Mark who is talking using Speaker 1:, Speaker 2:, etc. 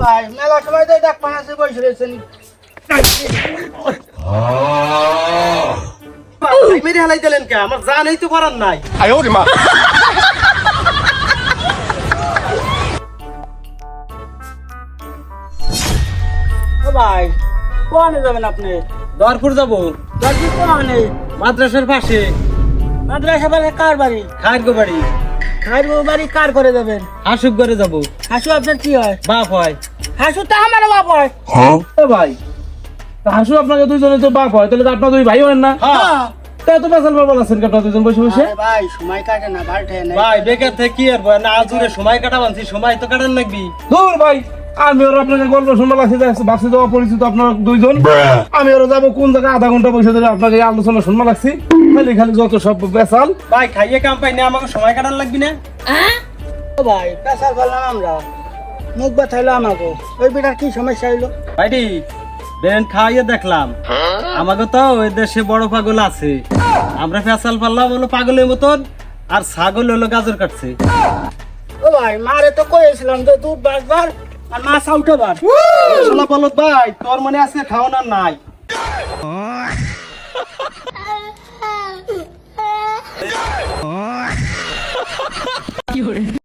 Speaker 1: ভাই মেলা সময় তো দেখ পাশে বসে রয়েছেন
Speaker 2: মেরে হালাই দিলেন কে? আমার জানাই তো করার নাই।
Speaker 1: ও ভাই কোয়ানে যাবেন আপনি?
Speaker 2: দরপুর যাব।
Speaker 1: দরজি কোয়ানে?
Speaker 2: মাদ্রাসার পাশে।
Speaker 1: মাদ্রাসা বাড়ি কার বাড়ি?
Speaker 2: খায়ের গো বাড়ি
Speaker 1: খাইর বাড়ি কার করে যাবেন
Speaker 2: হাসুক করে যাব।
Speaker 1: হাসু আপনার কি হয়?
Speaker 2: বাপ হয়।
Speaker 1: হাসু তো আমার বাপ হয়।
Speaker 3: হ্যাঁ? ভাই তা হাসু আপনাকে দুইজনে তো বাপ হয় তাহলে তো আপনার দুই ভাই হয় না।
Speaker 2: হ্যাঁ।
Speaker 3: তা তো বেসাল বাবা আছেন কি আপনার দুজন বসে বসে?
Speaker 1: ভাই সময় কাটে না
Speaker 2: ভাই বেকার থেকে কি আর? না আজুরে সময় কাটাবানছি সময় তো কাটান লাগবি।
Speaker 3: দূর ভাই। আমি ওর আপনাকে গল্প শুনব লাগছে বাসে যাওয়া পরিচিত আপনার দুইজন। আমি ওরা যাব কোন জায়গায় আধা ঘণ্টা বসে ধরে আপনাকে আলোচনা শুনব লাগছি। খালি খালি যত সব বেসাল।
Speaker 2: ভাই খাইয়ে কাম পাই না আমাকে সময় কাটান লাগবি না।
Speaker 1: ও ভাই পেশার বললাম আমরা। মুখ ব্যথাইলো আমাকে। ওই বিটার কি সমস্যা হইল?
Speaker 2: ভাইটি বেরেন খাইয়ে দেখলাম। আমাকে তো ওই দেশে বড় পাগল আছে। আমরা ফেসাল পারলাম হলো পাগলের মতন আর ছাগল হলো গাজর কাটছে।
Speaker 1: ও ভাই মারে তো কয়েছিলাম তো দুধ বাসবার আর মাছ উঠোবার
Speaker 2: শালা বলত ভাই তোর মানে আছে খাওয়ানোর নাই?